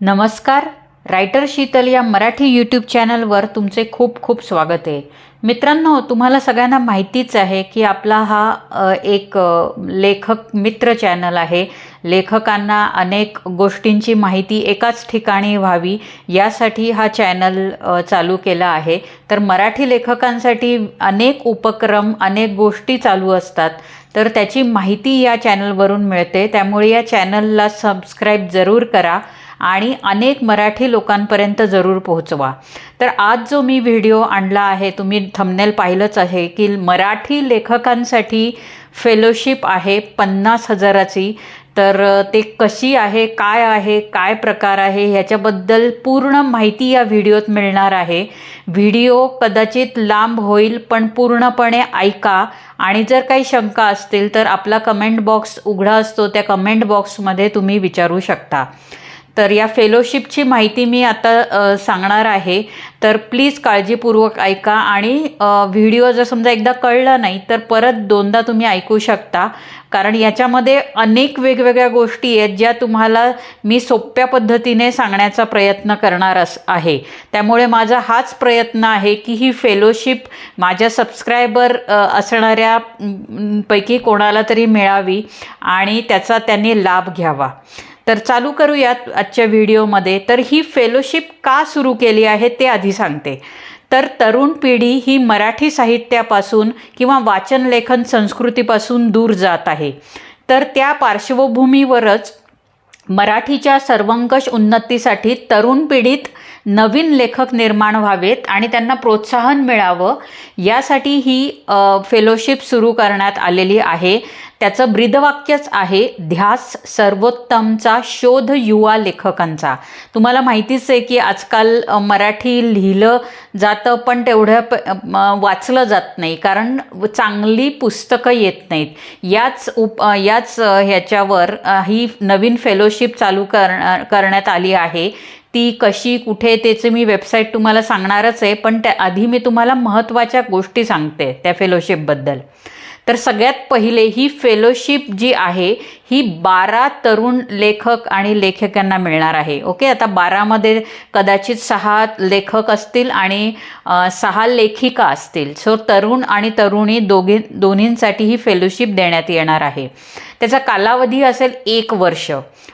नमस्कार. रायटर शीतल या मराठी यूट्यूब चॅनलवर तुमचे खूप खूप स्वागत आहे. मित्रांनो तुम्हाला सगळ्यांना माहितीच आहे की आपला हा एक लेखक मित्र चॅनल आहे. लेखकांना अनेक गोष्टींची माहिती एकाच ठिकाणी व्हावी यासाठी हा चॅनल चालू केला आहे. तर मराठी लेखकांसाठी अनेक उपक्रम अनेक गोष्टी चालू असतात. तर त्याची माहिती या चॅनलवरून मिळते. त्यामुळे या चॅनलला सबस्क्राईब जरूर करा. आणि अनेक मराठी लोकांपर्यंत जरूर पोहोचवा. तर आज जो मी व्हिडिओ आणला आहे तुम्ही थंबनेल पाहिलंच आहे की मराठी लेखकांसाठी फेलोशिप आहे पन्नास हजाराची. तर ते कशी आहे काय आहे काय प्रकार आहे ह्याच्याबद्दल पूर्ण माहिती या व्हिडिओत मिळणार आहे. व्हिडिओ कदाचित लांब होईल पण पूर्णपणे ऐका. आणि जर काही शंका असतील तर आपला कमेंट बॉक्स उघडा असतो. त्या कमेंट बॉक्समध्ये तुम्ही विचारू शकता. तर या फेलोशिपची माहिती मी आता सांगणार आहे. तर प्लीज काळजीपूर्वक ऐका आणि व्हिडिओ जर समजा एकदा कळला नाही तर परत दोनदा तुम्ही ऐकू शकता. कारण याच्यामध्ये अनेक वेगवेगळ्या गोष्टी आहेत ज्या तुम्हाला मी सोप्या पद्धतीने सांगण्याचा प्रयत्न करणार अस आहे. त्यामुळे माझा हाच प्रयत्न आहे की ही फेलोशिप माझ्या सबस्क्रायबर असणाऱ्या पैकी कोणाला तरी मिळावी आणि त्याचा त्यांनी लाभ घ्यावा. तर चालू करूयात आजच्या व्हिडिओमध्ये. तर ही फेलोशिप का सुरू केली आहे ते आधी सांगते. तर तरुण पिढी ही मराठी साहित्यापासून किंवा वाचन लेखन संस्कृतीपासून दूर जात आहे. तर त्या पार्श्वभूमीवरच मराठीच्या सर्वंकष उन्नतीसाठी तरुण पिढीत नवीन लेखक निर्माण व्हावेत आणि त्यांना प्रोत्साहन मिळावं यासाठी ही फेलोशिप सुरू करण्यात आलेली आहे. त्याचं ब्रीदवाक्यच आहे ध्यास सर्वोत्तमचा शोध युवा लेखकांचा. तुम्हाला माहितीच आहे की आजकाल मराठी लिहिलं जातं पण तेवढं प वाचलं जात नाही कारण चांगली पुस्तकं येत नाहीत. याच उप याच ह्याच्यावर ही नवीन फेलोशिप चालू कर करण्यात आली आहे. ती कशी कुठे त्याचं मी वेबसाईट तुम्हाला सांगणारच आहे पण त्या आधी मी तुम्हाला महत्त्वाच्या गोष्टी सांगते त्या फेलोशिपबद्दल तर सगळ्यात पहिले ही फेलोशिप जी आहे ही बारा तरुण लेखक आणि लेखकांना मिळणार आहे. ओके आता बारामध्ये कदाचित सहा लेखक असतील आणि सहा लेखिका असतील. सो तरुण आणि तरुणी दोघी दोन्हींसाठी ही फेलोशिप देण्यात येणार आहे. त्याचा कालावधी असेल एक वर्ष.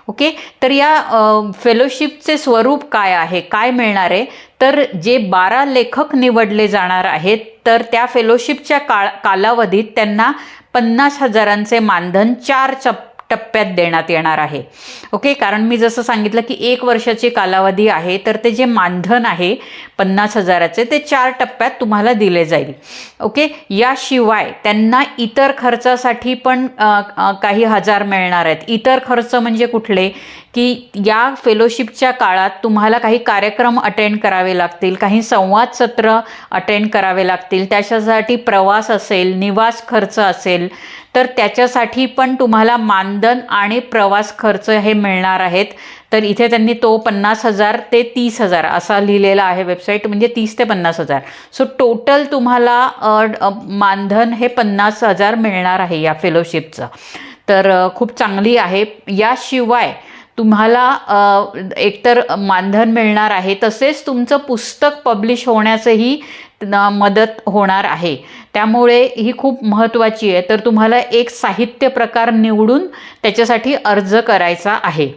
ओके? तर या फेलोशिपचे स्वरूप काय आहे? काय मिळणार आहे? तर जे बारा लेखक निवडले जाणार आहेत तर त्या फेलोशिपच्या काळ कालावधीत त्यांना पन्नास हजारांचे मानधन चार चप टप्प्यात देण्यात येणार आहे. ओके? कारण मी जसं सांगितलं की एक वर्षाची कालावधी आहे तर ते जे मानधन आहे पन्नास हजाराचे ते चार टप्प्यात तुम्हाला दिले जाईल. ओके? याशिवाय त्यांना इतर खर्चासाठी पण काही हजार मिळणार आहेत. इतर खर्च म्हणजे कुठले? की या फेलोशिपच्या काळात तुम्हाला काही कार्यक्रम अटेंड करावे लागतील काही संवाद सत्र अटेंड करावे लागतील त्याच्यासाठी प्रवास असेल निवास खर्च असेल तर त्याच्यासाठी पण तुम्हाला मानधन आणि प्रवास खर्च हे मिळणार आहेत. तर इथे त्यांनी तो पन्नास हजार ते तीस हजार असा लिहिलेला आहे वेबसाईट म्हणजे तीस ते पन्नास हजार. सो टोटल तुम्हाला मानधन हे पन्नास हजार मिळणार आहे या फेलोशिपचं तर खूप चांगली आहे. याशिवाय तुम्हाला एकतर मानधन मिळणार आहे तसेच तुमचं पुस्तक पब्लिश होण्याचंही न- मदत होणार आहे. त्यामुळे ही खूप महत्त्वाची आहे. तर तुम्हाला एक साहित्य प्रकार निवडून त्याच्यासाठी अर्ज करायचा आहे.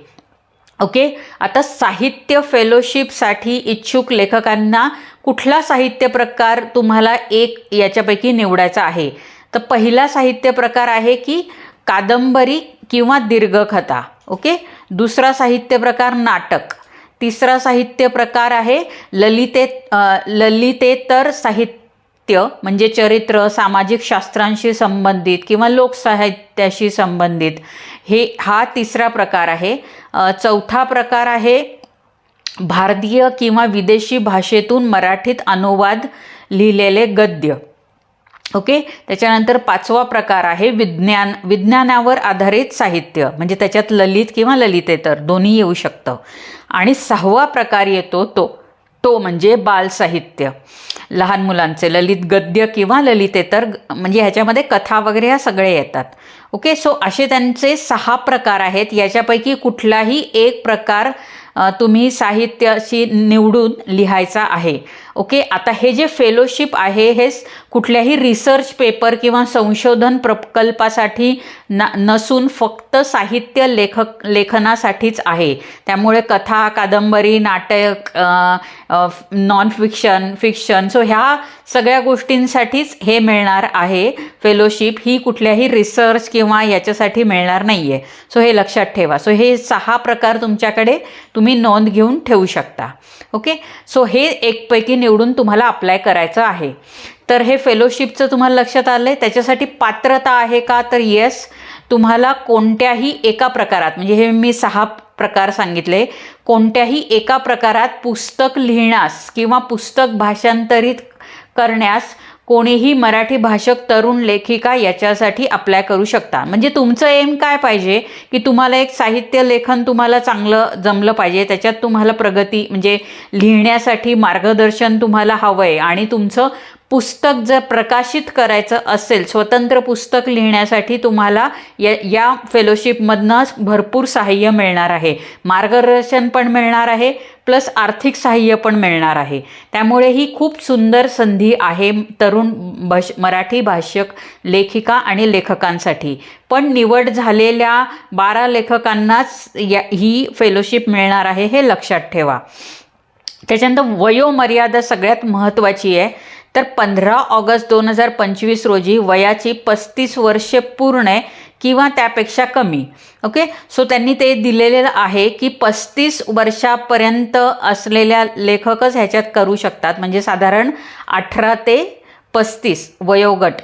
ओके? आता साहित्य फेलोशिपसाठी इच्छुक लेखकांना कुठला साहित्य प्रकार तुम्हाला एक याच्यापैकी निवडायचा आहे? तर पहिला साहित्य प्रकार आहे की कादंबरी किंवा दीर्घकथा. ओके? दुसरा साहित्य प्रकार नाटक. तिसरा साहित्य प्रकार आहे ललिते ललितेतर साहित्य म्हणजे चरित्र सामाजिक शास्त्रांशी संबंधित किंवा लोकसाहित्याशी संबंधित. हे हा तिसरा प्रकार आहे. चौथा प्रकार आहे भारतीय किंवा विदेशी भाषेतून मराठीत अनुवाद लिहिलेले गद्य. ओके? त्याच्यानंतर पाचवा प्रकार आहे विज्ञान. विज्ञानावर आधारित साहित्य. म्हणजे त्याच्यात ललित किंवा ललितेतर दोन्ही येऊ शकतं. आणि सहावा प्रकार येतो तो. तो म्हणजे बालसाहित्य. लहान मुलांचे ललित गद्य किंवा ललितेतर म्हणजे ह्याच्यामध्ये कथा वगैरे ह्या सगळे येतात. ओके? सो असे त्यांचे सहा प्रकार आहेत. याच्यापैकी कुठलाही एक प्रकार तुम्ही साहित्याशी निवडून लिहायचा आहे. ओके? आता हे जे फेलोशिप आहे हे कुठल्याही रिसर्च पेपर किंवा संशोधन प्रकल्पासाठी न नसून फक्त साहित्य लेखक लेखनासाठीच आहे. त्यामुळे कथा कादंबरी नाटक नॉन फिक्शन फिक्शन सो ह्या सगळ्या गोष्टींसाठीच हे मिळणार आहे. फेलोशिप ही कुठल्याही रिसर्च किंवा याच्यासाठी मिळणार नाही आहे सो हे लक्षात ठेवा. सो हे सहा प्रकार तुमच्याकडे. तुम्ही तुम्ही नोंद घेऊन ठेवू शकता. ओके? सो हे एकपैकी निवडून तुम्हाला अप्लाय करायचं आहे. तर हे फेलोशिपचं तुम्हाला लक्षात आलं आहे त्याच्यासाठी पात्रता आहे का? तर येस तुम्हाला कोणत्याही एका प्रकारात म्हणजे हे मी सहा प्रकार सांगितले कोणत्याही एका प्रकारात पुस्तक लिहिण्यास किंवा पुस्तक भाषांतरित करण्यास कोणीही मराठी भाषक तरुण लेखिका याच्यासाठी अप्लाय करू शकता. म्हणजे तुमचं एम काय पाहिजे? की तुम्हाला एक साहित्य लेखन तुम्हाला चांगलं जमलं पाहिजे. त्याच्यात तुम्हाला प्रगती म्हणजे लिहिण्यासाठी मार्गदर्शन तुम्हाला हवं आहे आणि तुमचं पुस्तक जर प्रकाशित करायचं असेल स्वतंत्र पुस्तक लिहिण्यासाठी तुम्हाला या या फेलोशिपमधनं भरपूर सहाय्य मिळणार आहे. मार्गदर्शन पण मिळणार आहे प्लस आर्थिक सहाय्य पण मिळणार आहे. त्यामुळे ही खूप सुंदर संधी आहे तरुण भाष मराठी भाषक लेखिका आणि लेखकांसाठी. पण निवड झालेल्या बारा लेखकांनाच या ही फेलोशिप मिळणार आहे हे लक्षात ठेवा. त्याच्यानंतर वयोमर्यादा सगळ्यात महत्त्वाची आहे. तर पंधरा ऑगस्ट दोन हजार पंचवीस रोजी वयाची पस्तीस वर्षे पूर्ण आहे किंवा त्यापेक्षा कमी. ओके? सो त्यांनी ते दिलेलं आहे की पस्तीस वर्षापर्यंत असलेल्या लेखकच ह्याच्यात करू शकतात. म्हणजे साधारण अठरा ते पस्तीस वयोगट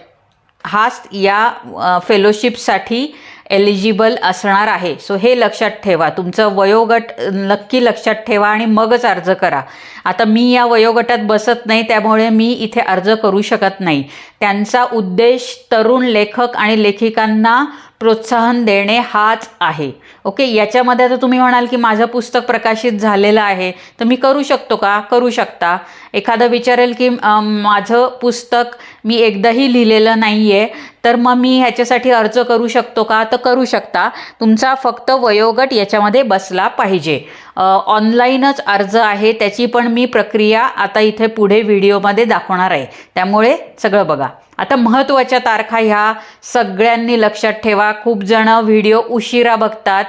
हाच या फेलोशिपसाठी एलिजिबल असणार आहे. सो हे लक्षात ठेवा. तुमचं वयोगट नक्की लक्षात ठेवा आणि मगच अर्ज करा. आता मी या वयोगटात बसत नाही त्यामुळे मी इथे अर्ज करू शकत नाही. त्यांचा उद्देश तरुण लेखक आणि लेखिकांना प्रोत्साहन देणे हाच आहे. ओके याच्यामध्ये आता तुम्ही म्हणाल की माझं पुस्तक प्रकाशित झालेलं आहे तर मी करू शकतो का? करू शकता. एखादं विचारेल की माझं पुस्तक मी एकदाही लिहिलेलं नाही आहे तर मग मी ह्याच्यासाठी अर्ज करू शकतो का? तर करू शकता. तुमचा फक्त वयोगट याच्यामध्ये बसला पाहिजे. ऑनलाईनच अर्ज आहे त्याची पण मी प्रक्रिया आता इथे पुढे व्हिडिओमध्ये दाखवणार आहे. त्यामुळे सगळं बघा. आता महत्त्वाच्या तारखा ह्या सगळ्यांनी लक्षात ठेवा. खूप जण व्हिडिओ उशिरा बघतात.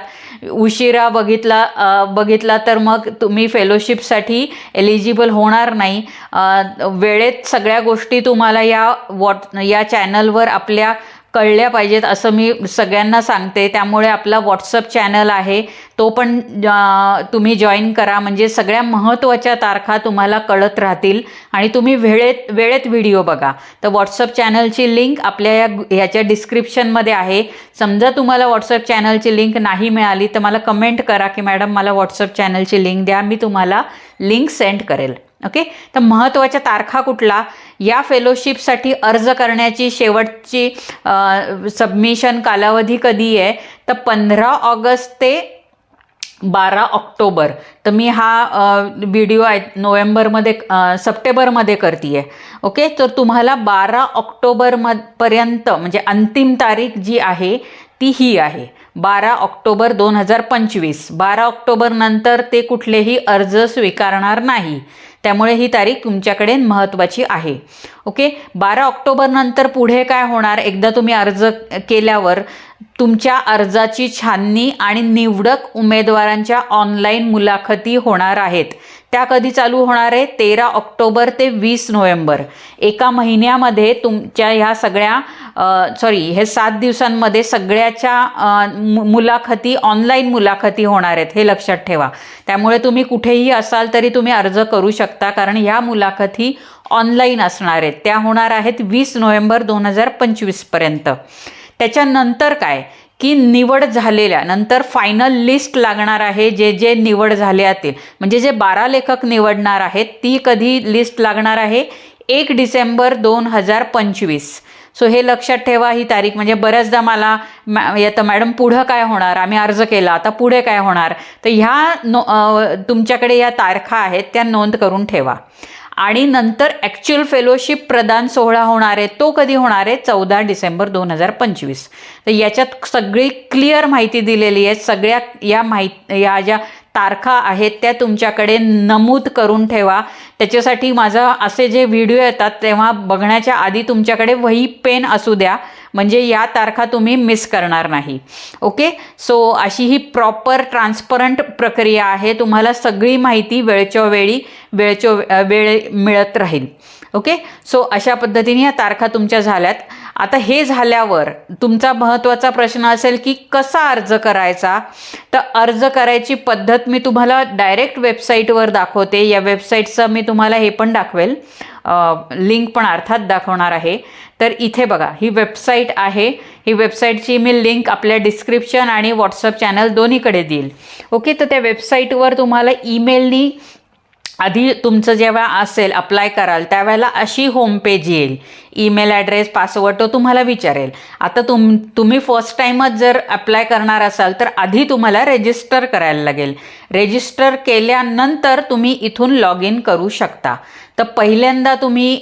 उशिरा बघितला बघितला तर मग तुम्ही फेलोशिपसाठी एलिजिबल होणार नाही. वेळेत सगळ्या गोष्टी तुम्हाला या वॉट या चॅनलवर आपल्या कळल्या पाहिजेत असं मी सगळ्यांना सांगते. त्यामुळे आपला व्हॉट्सअप चॅनल आहे. तो पण तुम्ही जॉईन करा. म्हणजे सगळ्या महत्त्वाच्या तारखा तुम्हाला कळत राहतील. आणि तुम्ही वेळेत वेळेत व्हिडिओ बघा. तर व्हॉट्सअप चॅनलची लिंक आपल्या या ह्याच्या डिस्क्रिप्शनमध्ये आहे. समजा तुम्हाला व्हॉट्सअप चॅनलची लिंक नाही मिळाली तर मला कमेंट करा की मॅडम मला व्हॉट्सअप चॅनलची लिंक द्या. मी तुम्हाला लिंक सेंड करेल. ओके तर महत्त्वाच्या तारखा कुठला? या फेलोशिपसाठी अर्ज करण्याची शेवटची सबमिशन कालावधी कधी आहे? तर पंधरा ऑगस्ट ते बारा ऑक्टोबर. तर मी हा व्हिडिओ आहे नोव्हेंबरमध्ये सप्टेंबरमध्ये करते आहे ओके? तर तुम्हाला बारा ऑक्टोबर म पर्यंत म्हणजे अंतिम तारीख जी आहे ती ही आहे. बारा ऑक्टोबर दोन हजार पंचवीस. बारा ऑक्टोबरनंतर ते कुठलेही अर्ज स्वीकारणार नाही. त्यामुळे ही तारीख तुमच्याकडे महत्त्वाची आहे. ओके बारा ऑक्टोबर नंतर पुढे काय होणार? एकदा तुम्ही अर्ज केल्यावर तुमच्या अर्जाची छाननी आणि निवडक उमेदवारांच्या ऑनलाईन मुलाखती होणार आहेत. त्या कधी चालू होणार आहे? तेरा ऑक्टोबर ते वीस नोव्हेंबर. एका महिन्यामध्ये तुमच्या ह्या सगळ्या सॉरी हे सात दिवसांमध्ये सगळ्याच्या मु- मुलाखती ऑनलाईन मुलाखती होणार आहेत हे लक्षात ठेवा. त्यामुळे तुम्ही कुठेही असाल तरी तुम्ही अर्ज करू शकता कारण ह्या मुलाखती ऑनलाईन असणार आहेत. त्या होणार आहेत वीस नोव्हेंबर दोन हजार पंचवीसपर्यंत त्याच्यानंतर काय? की निवड झालेल्या नंतर फायनल लिस्ट लागणार आहे जे जे निवड झाले असतील म्हणजे जे बारा लेखक निवडणार आहेत ती कधी लिस्ट लागणार आहे? एक डिसेंबर दोन हजार पंचवीस. सो हे लक्षात ठेवा ही तारीख म्हणजे बऱ्याचदा मला मॅ येतं मॅडम पुढं काय होणार? आम्ही अर्ज केला आता पुढे काय होणार? तर ह्या नो तुमच्याकडे या तारखा आहेत त्या नोंद करून ठेवा. आणि नंतर ॲक्च्युअल फेलोशिप प्रदान सोहळा होणार आहे. तो कधी होणार आहे? चौदा डिसेंबर दोन हजार पंचवीस. तर याच्यात सगळी क्लिअर माहिती दिलेली आहे. सगळ्या या माहीत या ज्या तारखा आहेत त्या तुमच्याकडे नमूद करून ठेवा. त्याच्यासाठी माझा असे जे व्हिडिओ येतात तेव्हा बघण्याच्या आधी तुमच्याकडे वही पेन असू द्या. म्हणजे या तारखा तुम्ही मिस करणार नाही. ओके सो अशी ही प्रॉपर ट्रान्सपरंट प्रक्रिया आहे. तुम्हाला सगळी माहिती वेळच्या वेळी वेळच्या वेळ मिळत राहील. ओके सो अशा पद्धतीने या तारखा तुमच्या झाल्यात. आता हे झाल्यावर तुमचा महत्त्वाचा प्रश्न असेल की कसा अर्ज करायचा? तर अर्ज करायची पद्धत मी तुम्हाला डायरेक्ट वेबसाईटवर दाखवते. या वेबसाईटचं मी तुम्हाला हे पण दाखवेल. लिंक पण अर्थात दाखवणार आहे. तर इथे बघा ही वेबसाईट आहे. ही वेबसाईटची मी लिंक आपल्या डिस्क्रिप्शन आणि व्हॉट्सअप चॅनल दोन्हीकडे देईल. ओके तर त्या वेबसाईटवर तुम्हाला ईमेलनी आधी तुमचं जेव्हा असेल अप्लाय कराल त्यावेळेला अशी होम पेज येईल. ईमेल ॲड्रेस पासवर्ड तो तुम्हाला विचारेल. आता तुम तुम्ही फर्स्ट टाईमच जर अप्लाय करणार असाल तर आधी तुम्हाला रेजिस्टर करायला लागेल. रेजिस्टर केल्यानंतर तुम्ही इथून लॉग इन करू शकता. तर पहिल्यांदा तुम्ही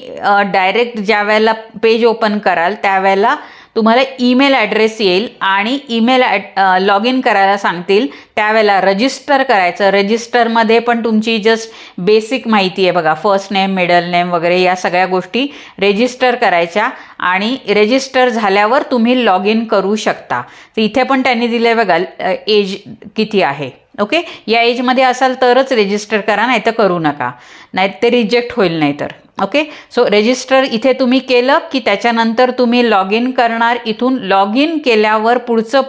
डायरेक्ट ज्या वेळेला पेज ओपन कराल त्यावेळेला तुम्हाला ईमेल ॲड्रेस येईल आणि ईमेल ॲड लॉग इन करायला सांगतील. त्यावेळेला रजिस्टर करायचं. रजिस्टरमध्ये पण तुमची जस्ट बेसिक माहिती आहे बघा. फर्स्ट नेम मिडल नेम वगैरे या सगळ्या गोष्टी रजिस्टर करायच्या आणि रजिस्टर झाल्यावर तुम्ही लॉग इन करू शकता. तर इथे पण त्यांनी दिलं बघा एज किती आहे. ओके या एजमध्ये असाल तरच रजिस्टर करा नाही तर करू नका. नाही ते रिजेक्ट होईल नाही तर ओके सो रजिस्टर इथे तुम्ही केलं की त्याच्यानंतर तुम्ही लॉग इन करणार. इथून लॉग इन केल्यावर पुढचं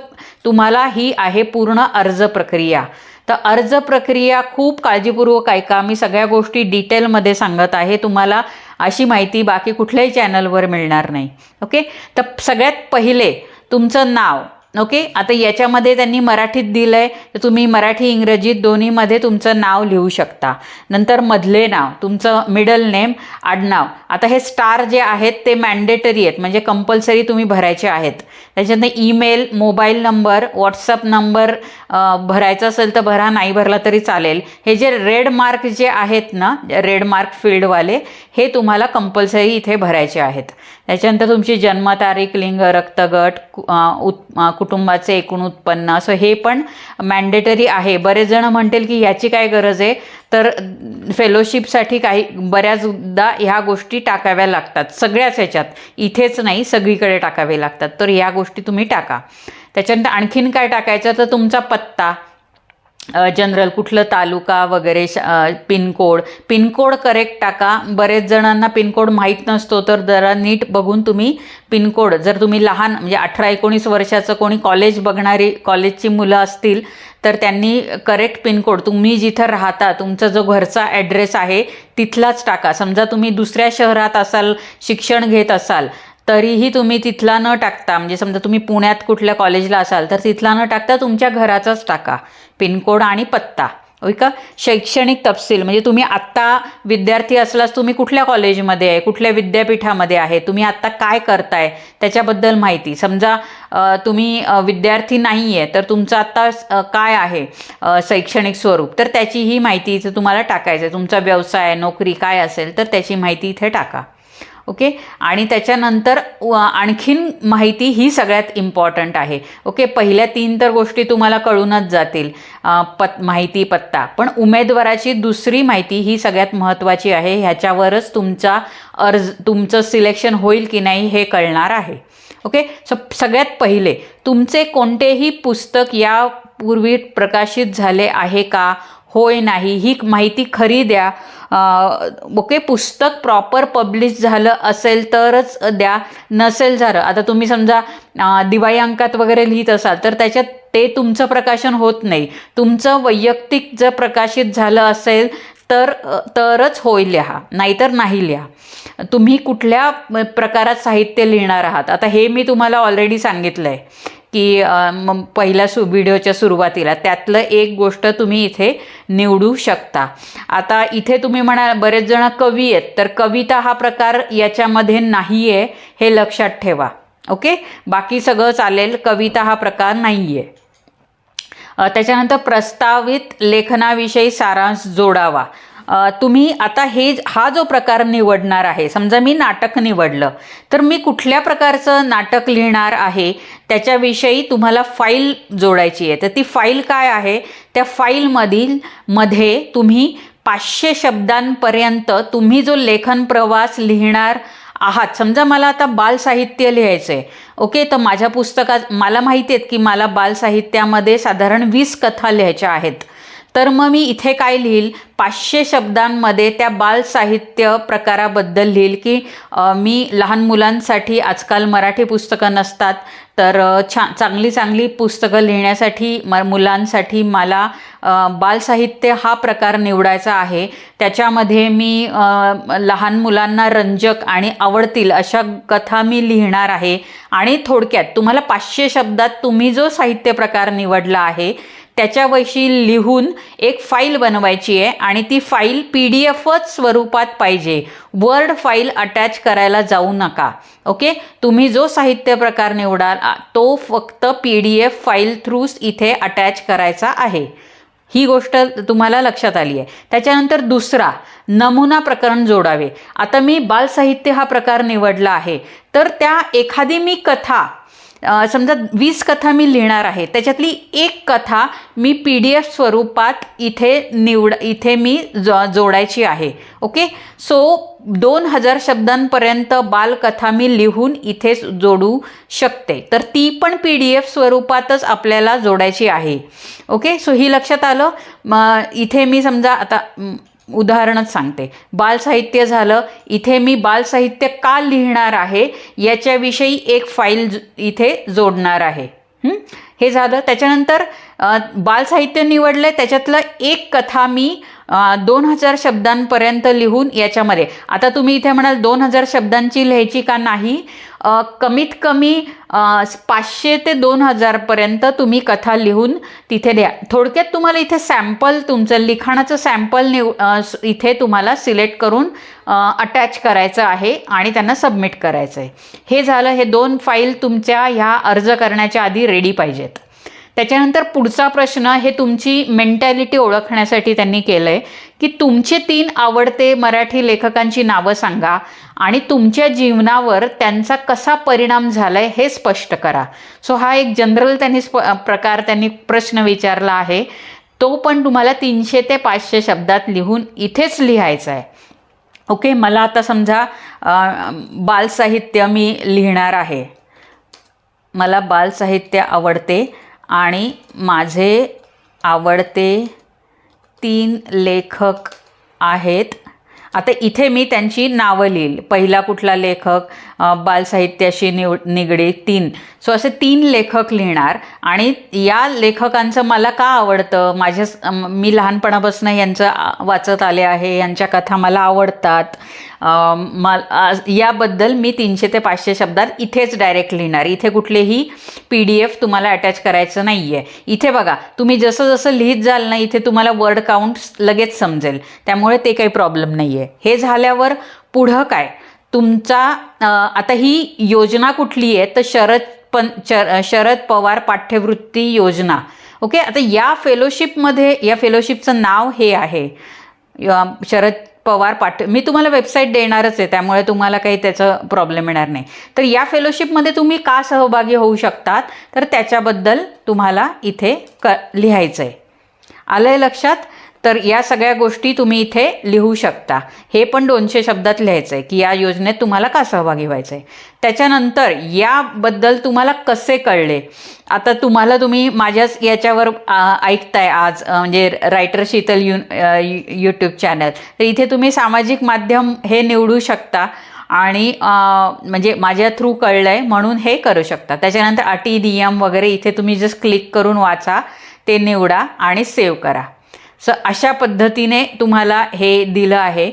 तुम्हाला ही आहे पूर्ण अर्ज प्रक्रिया. तर अर्ज प्रक्रिया खूप काळजीपूर्वक ऐका. मी सगळ्या गोष्टी डिटेलमध्ये सांगत आहे. तुम्हाला अशी माहिती बाकी कुठल्याही चॅनलवर मिळणार नाही. ओके तर सगळ्यात पहिले तुमचं नाव. ओके आता याच्यामध्ये त्यांनी मराठीत दिलं आहे तर तुम्ही मराठी इंग्रजीत दोन्हीमध्ये तुमचं नाव लिहू शकता. नंतर मधले नाव तुमचं मिडल नेम आडनाव. आता हे स्टार जे आहेत ते मॅन्डेटरी आहेत. म्हणजे कंपल्सरी तुम्ही भरायचे आहेत. त्याच्यानंतर email mobile number WhatsApp number भरायचा असेल तर भरा नाही भरला तरी चालेल. हे जे रेड मार्क जे आहेत ना रेड मार्क फील्डवाले हे तुम्हाला कंपल्सरी इथे भरायचे आहेत. त्याच्यानंतर तुमची जन्मतारीख लिंग रक्तगट उत् कुटुंबाचे एकूण उत्पन्न असं हे पण मॅन्डेटरी आहे. बरेच जण म्हणतील की ह्याची काय गरज आहे? तर फेलोशिपसाठी काही बऱ्याचदा ह्या गोष्टी टाकाव्या लागतात. सगळ्याच ह्याच्यात. इथेच नाही सगळीकडे टाकावे लागतात. तर ह्या गोष्टी तुम्ही टाका. त्याच्यानंतर आणखीन काय टाकायचं? तर तुमचा पत्ता. जनरल कुठलं तालुका वगैरे पिनकोड. पिनकोड करेक्ट टाका. बरेच जणांना पिनकोड माहीत नसतो तर जरा नीट बघून तुम्ही पिनकोड. जर तुम्ही लहान म्हणजे अठरा एकोणीस वर्षाचं कोणी कॉलेज बघणारी कॉलेजची मुलं असतील तर त्यांनी करेक्ट पिनकोड. तुम्ही जिथं राहता तुमचा जो घरचा ॲड्रेस आहे तिथलाच टाका. समजा तुम्ही दुसऱ्या शहरात असाल शिक्षण घेत असाल तरीही तुम्ही तिथला न टाकता म्हणजे समजा तुम्ही पुण्यात कुठल्या कॉलेजला असाल तर तिथला न टाकता तुमच्या घराचाच टाका. पिनकोड आणि पत्ता. होय का? शैक्षणिक तपशील म्हणजे तुम्ही आत्ता विद्यार्थी असलास तुम्ही कुठल्या कॉलेजमध्ये आहे कुठल्या विद्यापीठामध्ये आहे तुम्ही आत्ता काय करताय त्याच्याबद्दल माहिती. समजा तुम्ही विद्यार्थी नाही आहे तर तुमचं आत्ता काय आहे शैक्षणिक स्वरूप? तर त्याची ही माहिती इथे तुम्हाला टाकायचं आहे तुमचा व्यवसाय नोकरी काय असेल तर त्याची माहिती इथे टाका. ओके? आणि त्याच्यानंतर आणखीन माहिती ही सगळ्यात इम्पॉर्टंट आहे. ओके? पहिल्या तीन तर गोष्टी तुम्हाला कळूनच जातील. पत माहिती पत्ता. पण उमेदवाराची दुसरी माहिती ही सगळ्यात महत्त्वाची आहे. ह्याच्यावरच तुमचा अर्ज तुमचं सिलेक्शन होईल की नाही हे कळणार आहे. ओके? सो सगळ्यात पहिले तुमचे कोणतेही पुस्तक यापूर्वी प्रकाशित झाले आहे का? होय नाही ही माहिती खरी द्या. ओके पुस्तक प्रॉपर पब्लिश झालं असेल तरच द्या नसेल झालं. आता तुम्ही समजा दिवाळी अंकात वगैरे लिहित असाल तर त्याच्यात ते तुमचं प्रकाशन होत नाही. तुमचं वैयक्तिक जर प्रकाशित झालं असेल तर तरच होय लिहा नाहीतर नाही लिहा. तुम्ही कुठल्या प्रकारात साहित्य लिहिणार आहात? आता हे मी तुम्हाला ऑलरेडी सांगितलं आहे की मग पहिल्या सु व्हिडिओच्या सुरुवातीला. त्यातलं एक गोष्ट तुम्ही इथे निवडू शकता. आता इथे तुम्ही म्हणा बरेच जण कवी आहेत. तर कविता हा प्रकार याच्यामध्ये नाही आहे हे लक्षात ठेवा. ओके? बाकी सगळं चालेल. कविता हा प्रकार नाही आहे त्याच्यानंतर प्रस्तावित लेखनाविषयी सारांश जोडावा. तुम्ही आता हे हा जो प्रकार निवडणार आहे समजा मी नाटक निवडलं तर मी कुठल्या प्रकारचं नाटक लिहिणार आहे त्याच्याविषयी तुम्हाला फाईल जोडायची आहे. तर ती फाईल काय आहे? त्या फाईलमधील मध्ये तुम्ही पाचशे शब्दांपर्यंत तुम्ही जो लेखन प्रवास लिहिणार आहात समजा मला आता बालसाहित्य लिहायचं आहे ओके? तर माझ्या पुस्तकात मला माहिती आहेत की मला बालसाहित्यामध्ये साधारण वीस कथा लिहायच्या आहेत. तर मग मी इथे काय लिहील? पाचशे शब्दांमध्ये त्या बालसाहित्य प्रकाराबद्दल लिहील की मी लहान मुलांसाठी आजकाल मराठी पुस्तकं नसतात तर छा चांगली चांगली पुस्तकं लिहिण्यासाठी म मुलांसाठी मला बालसाहित्य हा प्रकार निवडायचा आहे. त्याच्यामध्ये मी लहान मुलांना रंजक आणि आवडतील अशा कथा मी लिहिणार आहे. आणि थोडक्यात तुम्हाला पाचशे शब्दात तुम्ही जो साहित्य प्रकार निवडला आहे त्याच्याविषयी लिहून एक फाईल बनवायची आहे आणि ती फाईल पी डी एफच स्वरूपात पाहिजे. वर्ड फाईल अटॅच करायला जाऊ नका. ओके? तुम्ही जो साहित्य प्रकार निवडाल तो फक्त पी डी एफ फाईल थ्रूच इथे अटॅच करायचा आहे. ही गोष्ट तुम्हाला लक्षात आली आहे. त्याच्यानंतर दुसरा नमुना प्रकरण जोडावे. आता मी बालसाहित्य हा प्रकार निवडला आहे. तर त्या एखादी मी कथा समजा वीस कथा मी लिहिणार आहे त्याच्यातली एक कथा मी पी डी एफ स्वरूपात इथे निवड इथे मी जो जोडायची आहे ओके? सो दोन हजार शब्दांपर्यंत बालकथा मी लिहून इथे जोडू शकते. तर ती पण पी डी एफ स्वरूपातच आपल्याला जोडायची आहे ओके? सो ही लक्षात आलं? मग इथे मी समजा आता उदाहरणच सांगते. बालसाहित्य झालं. इथे मी बालसाहित्य का लिहिणार आहे? याच्याविषयी एक फाईल इथे जोडणार आहे. हे? झालं. त्याच्यानंतर बालसाहित्य निवडलं आहे त्याच्यातलं एक कथा मी दोन हजार शब्दांपर्यंत लिहून याच्यामध्ये. आता तुम्ही इथे म्हणाल दोन हजार शब्दांची लिहायची का नाही? कमीत कमी पाचशे ते दोन हजारपर्यंत तुम्ही कथा लिहून तिथे द्या. थोडक्यात तुम्हाला इथे सॅम्पल तुमचं लिखाणाचं सॅम्पल निव इथे तुम्हाला सिलेक्ट करून अटॅच करायचं आहे आणि त्यांना सबमिट करायचं आहे हे झालं हे दोन फाईल तुमच्या ह्या अर्ज करण्याच्या आधी रेडी पाहिजेत. त्याच्यानंतर पुढचा प्रश्न हे तुमची मेंटॅलिटी ओळखण्यासाठी त्यांनी केलं आहे की तुमचे तीन आवडते मराठी लेखकांची नावं सांगा आणि तुमच्या जीवनावर त्यांचा कसा परिणाम झाला आहे हे स्पष्ट करा. सो हा एक जनरल त्यांनी स्प प्रकार त्यांनी प्रश्न विचारला आहे. तो पण तुम्हाला तीनशे ते पाचशे शब्दात लिहून इथेच लिहायचा आहे ओके मला आता समजा बालसाहित्य मी लिहिणार आहे. मला बालसाहित्य आवडते. आणि माझे आवडते तीन लेखक आहेत. आता इथे मी त्यांची नावं लिहिली. पहिला कुठला लेखक? बालसाहित्याशी निव निगडीत तीन. सो असे तीन लेखक लिहिणार. आणि या लेखकांचं मला का आवडतं? माझ्या मी लहानपणापासून यांचं आ, वाचत आले आहे. यांच्या कथा मला आवडतात. मला याबद्दल मी तीनशे ते पाचशे शब्दात इथेच डायरेक्ट लिहिणार. इथे कुठलेही पी डी एफ तुम्हाला अटॅच करायचं नाही आहे इथे बघा तुम्ही जसं जसं लिहित जाल ना इथे तुम्हाला वर्ड काउंट लगेच समजेल. त्यामुळे ते काही प्रॉब्लेम नाही आहे हे झाल्यावर पुढं काय? तुमचा आता ही योजना कुठली आहे? तर शरद पण चर शरद पवार पाठ्यवृत्ती योजना. ओके आता या फेलोशिपमध्ये या फेलोशिपचं नाव हे आहे. शरद पवार पाठ मी तुम्हाला वेबसाईट देणारच आहे त्यामुळे तुम्हाला काही त्याचं प्रॉब्लेम येणार नाही. तर या फेलोशिपमध्ये तुम्ही का सहभागी होऊ शकतात? तर त्याच्याबद्दल तुम्हाला इथे क लिहायचं आहे आलं आहे लक्षात? तर या सगळ्या गोष्टी तुम्ही इथे लिहू शकता. हे पण दोनशे शब्दात लिहायचं आहे की या योजनेत तुम्हाला का सहभागी व्हायचं आहे त्याच्यानंतर याबद्दल तुम्हाला कसे कळले? आता तुम्हाला तुम्ही माझ्याच याच्यावर ऐकताय आज म्हणजे रायटर शीतल यू यूट्यूब चॅनल तर इथे तुम्ही सामाजिक माध्यम हे निवडू शकता आणि म्हणजे माझ्या थ्रू कळलं आहे म्हणून हे करू शकता. त्याच्यानंतर अटी नियम वगैरे इथे तुम्ही जस्ट क्लिक करून वाचा ते निवडा आणि सेव्ह करा. सो अशा पद्धतीने तुम्हाला हे दिलं आहे.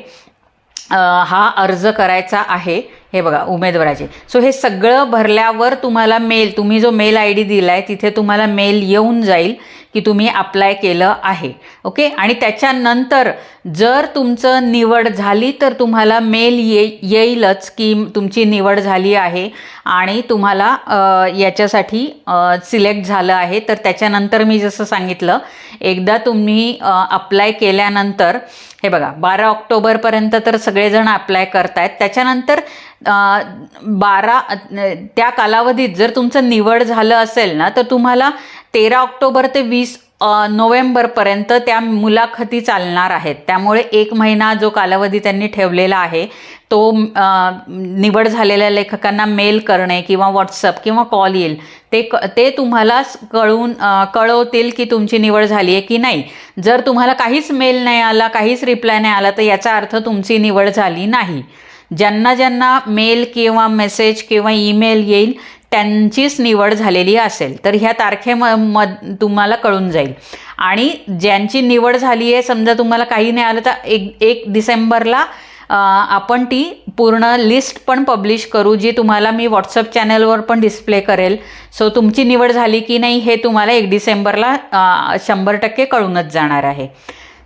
हा अर्ज करायचा आहे. हे बघा उमेदवाराचे. सो हे सगळं भरल्यावर तुम्हाला मेल तुम्ही जो मेल आय डी दिला आहे तिथे तुम्हाला मेल येऊन जाईल. की तुम्ही अप्लाय केलं आहे. ओके आणि त्याच्यानंतर जर तुमचं निवड झाली तर तुम्हाला मेल ये येईलच की तुमची निवड झाली आहे आणि तुम्हाला याच्यासाठी सिलेक्ट झालं आहे. तर त्याच्यानंतर मी जसं सांगितलं एकदा तुम्ही अप्लाय केल्यानंतर हे बघा बारा ऑक्टोबरपर्यंत तर सगळेजण अप्लाय करतायत. त्याच्यानंतर बारा त्या कालावधीत जर तुमचं निवड झालं असेल ना तर तुम्हाला तेरा ऑक्टोबर ते वीस नोव्हेंबरपर्यंत त्या मुलाखती चालणार आहेत. त्यामुळे एक महिना जो कालावधी त्यांनी ठेवलेला आहे तो निवड झालेल्या लेखकांना मेल करणे किंवा व्हॉट्सअप किंवा कॉल येईल ते क ते तुम्हाला कळून कळवतील की तुमची निवड झाली आहे की नाही. जर तुम्हाला काहीच मेल नाही आला काहीच रिप्लाय नाही आला तर याचा अर्थ तुमची निवड झाली नाही. ज्यांना ज्यांना मेल किंवा मेसेज किंवा ईमेल येईल त्यांचीच निवड झालेली असेल तर ह्या तारखे म मध तुम्हाला कळून जाईल. आणि ज्यांची निवड झाली आहे समजा तुम्हाला काही नाही आलं तर एक एक डिसेंबरला आपण ती पूर्ण लिस्ट पण पब्लिश करू जी तुम्हाला मी व्हॉट्सअप चॅनलवर पण डिस्प्ले करेल. सो तुमची निवड झाली की नाही हे तुम्हाला एक डिसेंबरला शंभर टक्के कळूनच जाणार आहे.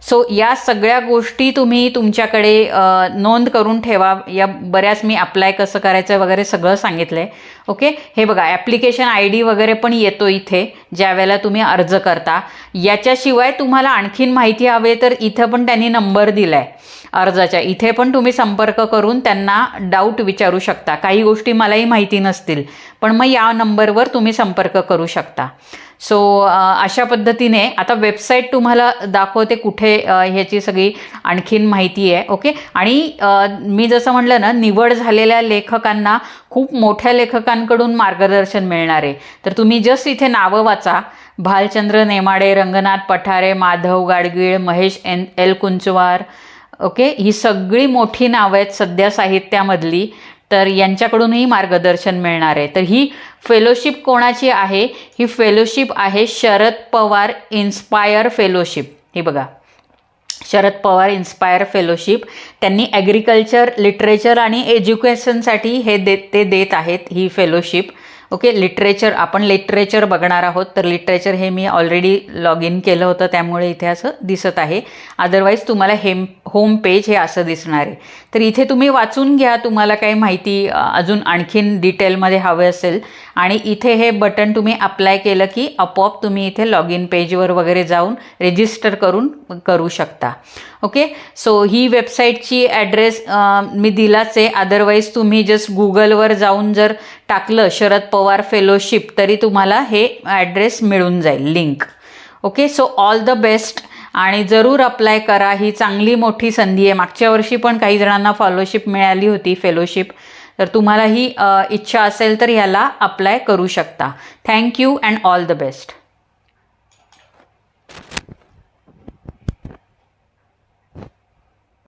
सो या सगळ्या गोष्टी तुम्ही तुमच्याकडे नोंद करून ठेवा. या बऱ्याच मी अप्लाय कसं करायचं वगैरे सगळं सांगितलं आहे ओके हे बघा ॲप्लिकेशन आय डी वगैरे पण येतो इथे ज्या वेळेला तुम्ही अर्ज करता. याच्याशिवाय तुम्हाला आणखीन माहिती हवे तर इथं पण त्यांनी नंबर दिला आहे अर्जाच्या इथे पण तुम्ही संपर्क करून त्यांना डाऊट विचारू शकता. काही गोष्टी मलाही माहिती नसतील पण मग या नंबरवर तुम्ही संपर्क करू शकता. सो अशा पद्धतीने आता वेबसाईट तुम्हाला दाखवते कुठे ह्याची सगळी आणखीन माहिती आहे ओके आणि मी जसं म्हटलं ना निवड झालेल्या लेखकांना खूप मोठ्या लेखकांकडून मार्गदर्शन मिळणार आहे. तर तुम्ही जस्ट इथे नावं वाचा. Bhalchandra Nemade Ranganath Pathare Madhav Gadgil Mahesh Elkunchwar okay ही सगळी मोठी नावं आहेत सध्या साहित्यामधली. तर यांच्याकडूनही मार्गदर्शन मिळणार आहे. तर ही फेलोशिप कोणाची आहे? ही फेलोशिप आहे शरद पवार इन्स्पायर फेलोशिप हे बघा. शरद पवार इन्स्पायर फेलोशिप त्यांनी ॲग्रिकल्चर लिटरेचर आणि एज्युकेशनसाठी हे देत ते देत आहेत ही फेलोशिप ओके लिटरेचर आपण लिटरेचर बघणार आहोत. तर लिटरेचर हे मी ऑलरेडी लॉग इन केलं होतं त्यामुळे इथे असं दिसत आहे. अदरवाईज तुम्हाला हेम होम पेज हे असं दिसणार आहे. तर इथे तुम्ही वाचून घ्या तुम्हाला काही माहिती अजून आणखीन डिटेलमध्ये हवे असेल. आणि इथे हे बटन तुम्ही अप्लाय केलं की आपोआप तुम्ही इथे लॉग इन पेजवर वगैरे जाऊन रेजिस्टर करून करू शकता. ओके? सो ही वेबसाईटची ॲड्रेस मी दिलाच आहे. अदरवाईज तुम्ही जस्ट गुगलवर जाऊन जर टाकलं शरद पवार फेलोशिप तरी तुम्हाला हे ॲड्रेस मिळून जाईल link okay so all the best आणि जरूर अप्लाय करा. ही चांगली मोठी संधी आहे. मागच्या वर्षी पण काही जणांना फॉलोशिप मिळाली होती फेलोशिप तर तुम्हाला ही इच्छा असेल तर ह्याला अप्लाय करू शकता. Thank you and all the best